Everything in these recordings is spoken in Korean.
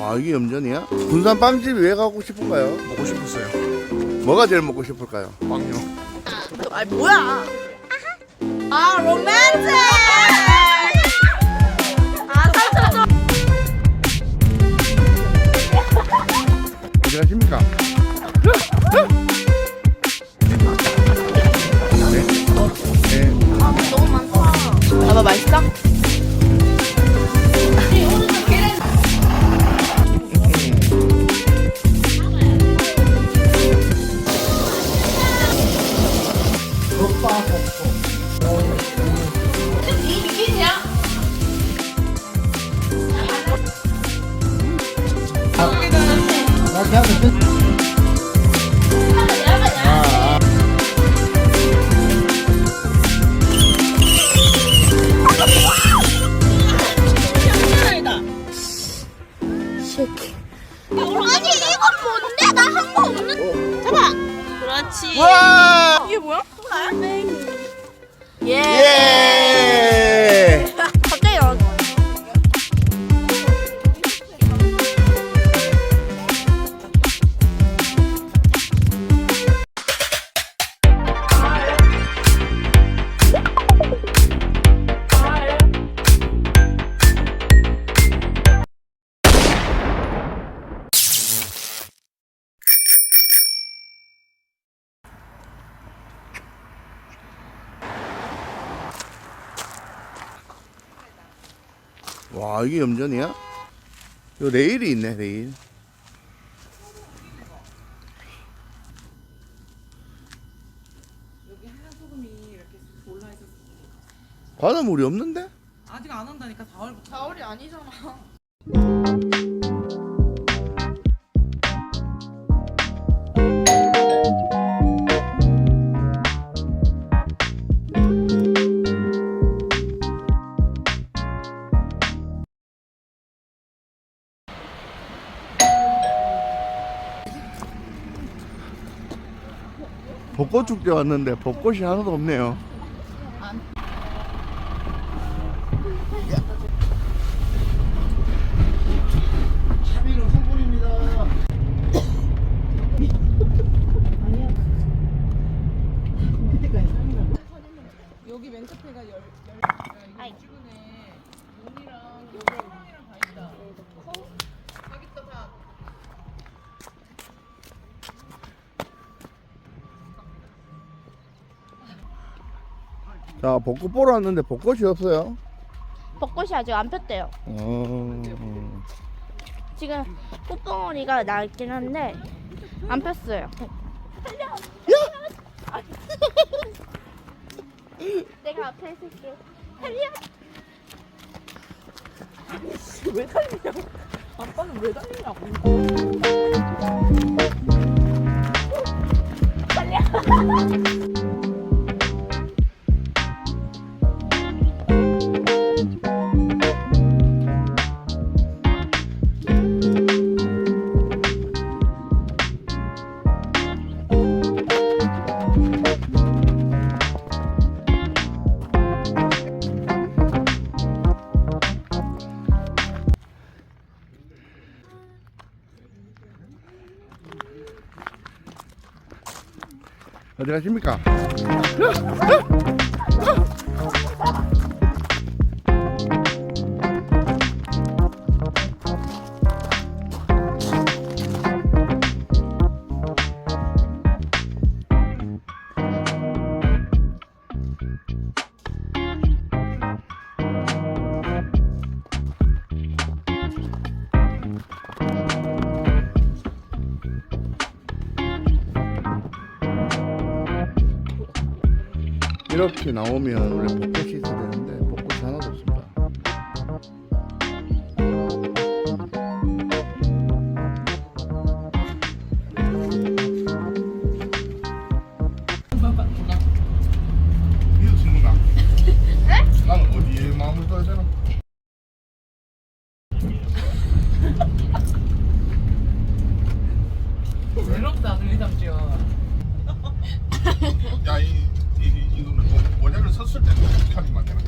와 이게 염전이야? 군산 빵집이 왜 가고 싶은가요? 먹고 싶었어요. 뭐가 제일 먹고 싶을까요? 빵요. 아 뭐야? 아! 아 어디 가십니까? 네? 네. 너무 많다. 봐봐 맛있어? 와! 이게 뭐야? 와 이게 염전이야? 요 레일이 있네 레일 여기 하얀 소금이 이렇게 올라 있었어. 바닷물이 없는데? 아직 안 온다니까 4월부터. 4월이 아니잖아. 벚꽃 축제 왔는데 벚꽃이 하나도 없네요 여기 맨 끝에가 열, 열, 야, 이거 주변에 논이랑 여기 콩이랑 다 있다. 콩? 여기 있다 다. 자 벚꽃 보러 왔는데 벚꽃이 없어요 벚꽃이 아직 안 폈대요. 어... 지금 꽃봉오리가 나 있긴 한데 안 폈어요. 내가 앞에 있을게. 달려. 왜 달리냐고. 아빠는 왜 달리냐고. 어디 가십니까? 이렇게 나오면 원래 벚꽃이 있어야 되는데 벚꽃이 하나도 없습니다. 이거 친구나. 나는 어디에 마음을 둬야 되나? 외롭다, 들리담지요. 야, 이, 이, 이, 이거는 뭐, 모자를 섰을 때 칼이 맞잖아.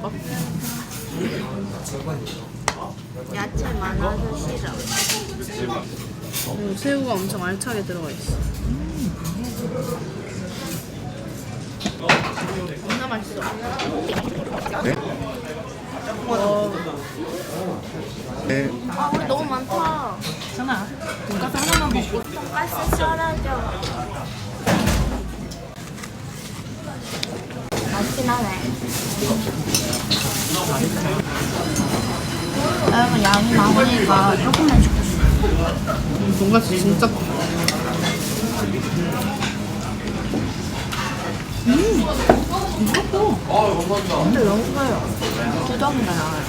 찢어볼까? 야채 많아서 싫어. 오, 새우가 엄청 알차게 들어가 있어. 겁나 맛있어. 네? 네. 아, 우리 너무 많다. 괜찮아. 돈가스 하나만 먹고. 돈가스 썰어줘. 맛있긴 하네. 여러분 양이 많으니까 조금만 시켰어. 음, 돈가스 진짜 커. 근데 너무 커요. 두덩이가 나와요.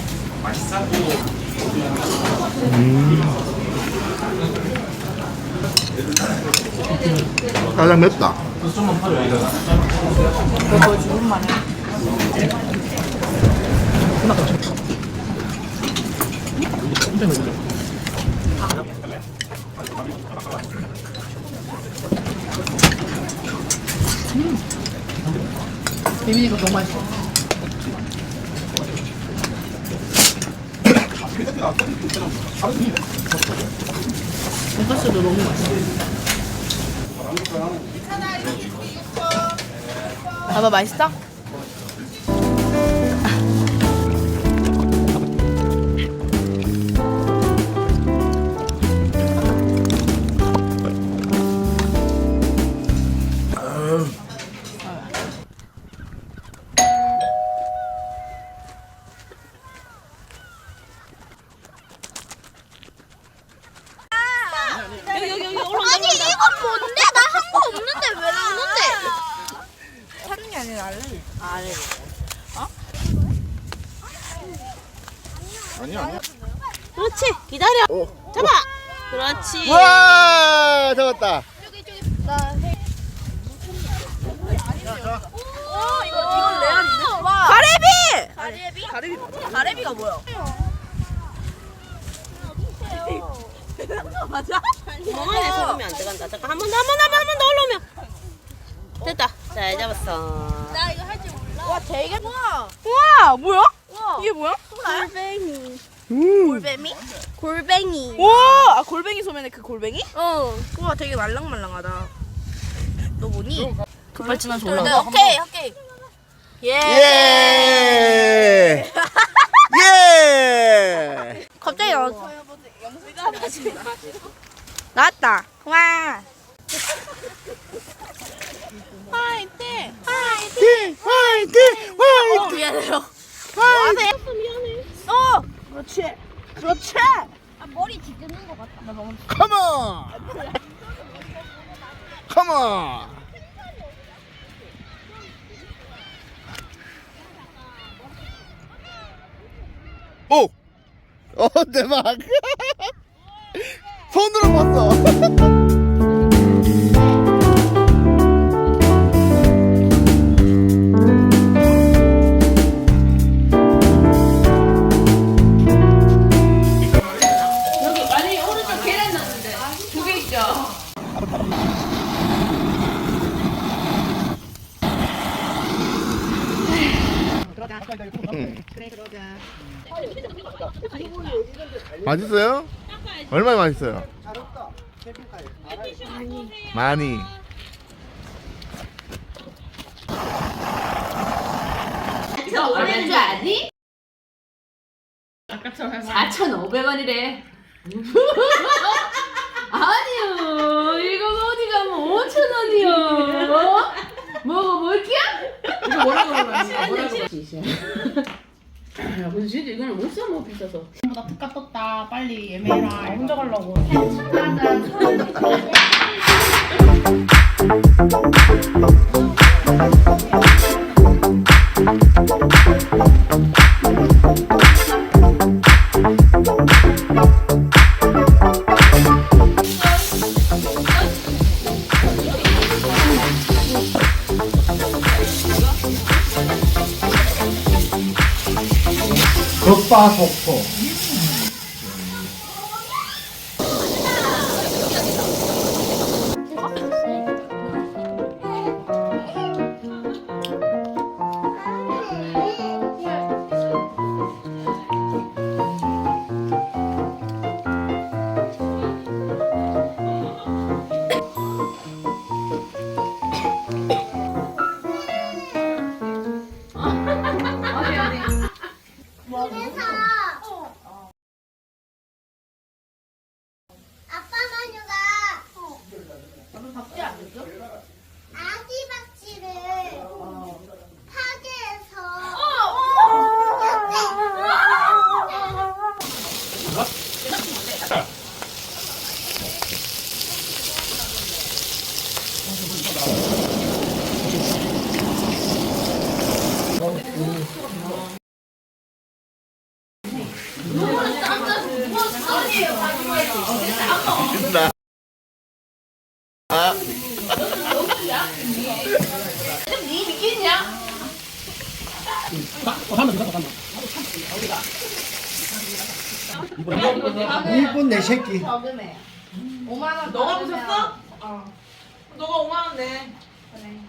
가장 맵다. 그거 주는 말이야. 비비니까 너무 맛있어. 돈가스도 너무 맛있어. 봐봐 맛있어? 아니라 알레르기. 아, 알레르기. 아니야, 아니야. 그렇지. 기다려. 어. 잡아. 그렇지. 와, 잡았다. 어, 이거 이건 레알인데. 가래비. 가래비? 가래비 맞아? 가래비가 뭐야? 맞아? 멍하게 속으면 안 들어간다. 잠깐 한 번 더, 한번 더, 한번더 올라오면. 잘 잡았어. 나 이거 할 줄 몰라. 와, 되게 좋아. 우와 뭐야? 와. 이게 뭐야? 골뱅이. 음. 골뱅이? 골뱅이. 우와 아 골뱅이 소면에 그 골뱅이? 어. 우와 되게 말랑말랑하다. 너 뭐니? 급발진한 네, 오케이, 오케이. 예. 예! 예! 갑자기 나왔어. 나왔다. 와. 화이팅! 화이팅! 화이팅! 어, 미안해요. 화이팅! 어. 그렇지. 그렇지. 아, 머리 뒤집는 것 같다. 나 너무. 컴온! 컴온! 오! 어, 대박! 손으로 봤어! 맛있어요? 얼마나 맛있어요? 많이. 너 얼마인 줄 아니? 4,500원이래. 아니요. 이거 어디 가면 5,000원이요. 먹어볼게요? 이거 뭐라고 그러지? 야 근데 진짜 이거는 못 사 먹어 비싸서. 보다 특가 떴다. 빨리 예매해라 혼자 가려고 八头。 나. 아. 좀네 믿겠냐? 잠깐만 잠깐만. 이쁜 내 새끼. 5만 원. 너가 보셨어? 어. 너가 5만 원 내. 그래.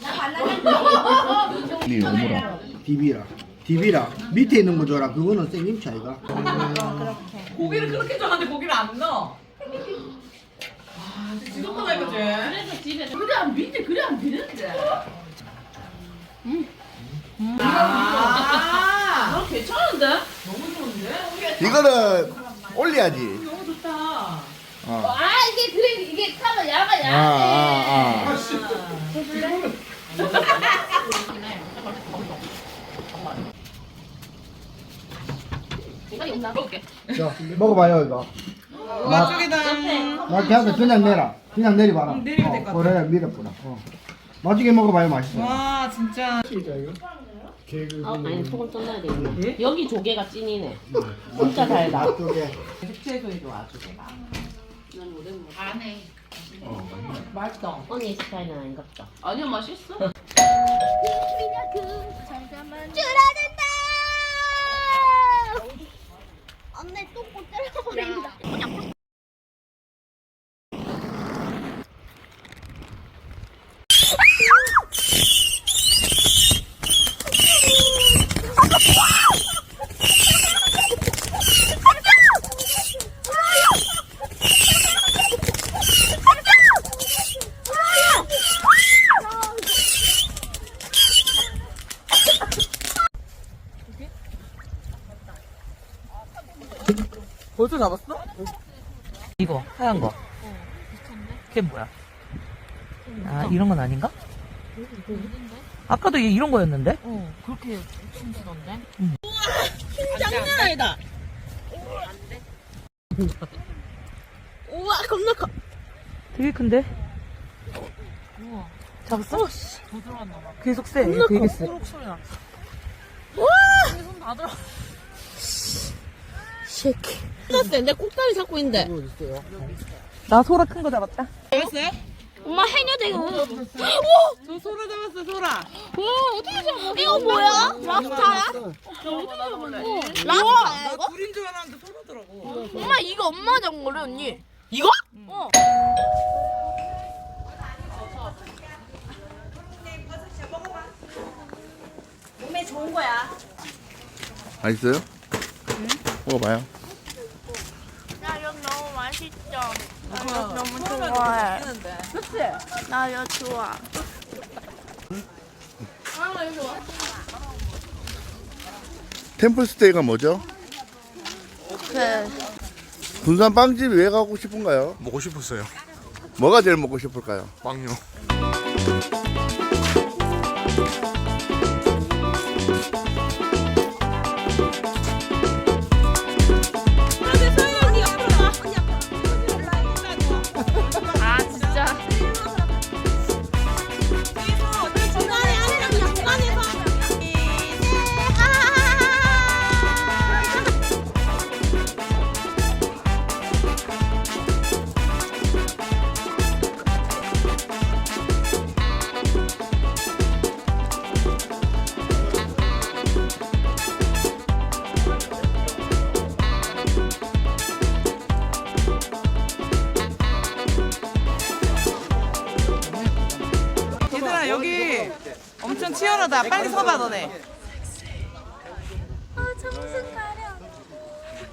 나 반납했어. 네 어머라. 디비라. 디비라 밑에 있는 거 줘라 그거는 쌤님 차이가 어, 아, 그렇게. 고기를 그렇게 줬는데 고기를 안 넣어 아, 지금보다 이거지. 그래서 집에 그래 안 믿지 그래 안 되는데. 아, 너 괜찮은데? 너무 좋은데? 이거는 올려야지. 너무 좋다. 어. 아 이게 그래 이게 타면 야가 아, 야. 아, 아. 먹을게. 자, 먹어봐요, 이거. 와, 쪽이다. 이렇게 하면 그냥 내라. 그냥 내리봐라. 내리면 될것 어, 그래, 밀어보라. 어. 나중에 먹어봐요, 맛있어. 와, 진짜. 어, 아니 소금 좀 넣어야 되겠네. 여기 조개가 찐이네. 진짜 달다. 조개가. 맛있어. 언니 스타일은 아닌가 보다. 아니야 맛있어. 줄어든다. 언니 똥꼬 때려버린다. 벌써 잡았어? 이거 하얀 거. 그게 뭐야? 아 이런 건 아닌가? 아까도 얘 이런 거였는데? 장난 아니다. 우와 겁나 커. 되게 큰데? 잡았어? 계속 세. 얘 되게 세. 쉐키. 끝났어. 내 꼭다리 잡고 있는데. 나 소라 큰 거 잡았다. 잡았어요? 엄마 해녀대고. 저 소라 잡았어, 소라. 와 어떻게 잡아? 이거 뭐야? 랍스타야? 어, 랍스타야 이거? 불인 줄 알았는데 소라더라고. 엄마 이거 엄마 잡은 거래 언니. 이거? 어. 몸에 좋은 거야. 맛있어요? 먹어봐요. 나 이거 너무 맛있죠. 너무 좋아해. 나 이거 좋아. 템플스테이가 뭐죠? 그 군산 빵집 왜 가고 싶은가요? 먹고 싶었어요. 뭐가 제일 먹고 싶을까요? 빵요. 너네. 아 정신 차려.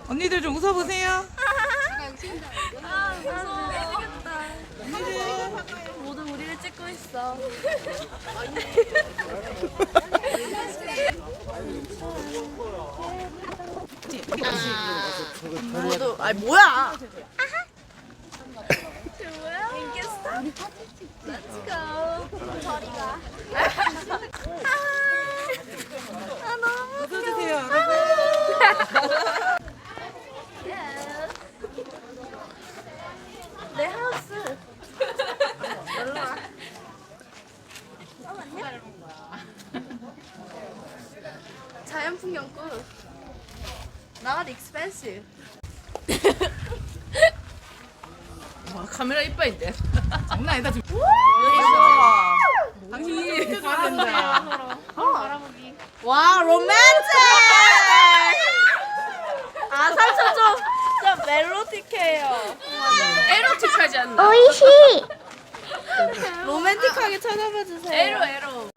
언니들 좀 웃어보세요. 아 무서워. 모두 우리를 찍고 있어. 모두 아니 뭐야? 좋아. 인기스타. Let's go. 저리가. 웃어주세요, 내 하우스. 놀러 와. 자연 풍경꾼. Not expensive. 와 카메라 이빨인데. 장난 아니다, 지금. 거예요. 에로틱하지 않나? 오이시. 로맨틱하게 찾아봐 주세요. 에로 에로.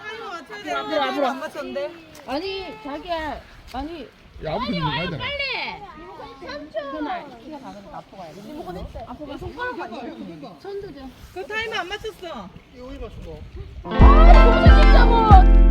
앞으로 앞으로 안 맞췄는데. 아니 자기야 아니 야, 아무튼 이거 가야 되나? 그 타이머 안 맞췄어. 이거 맞춘 거. 아 진짜 뭐.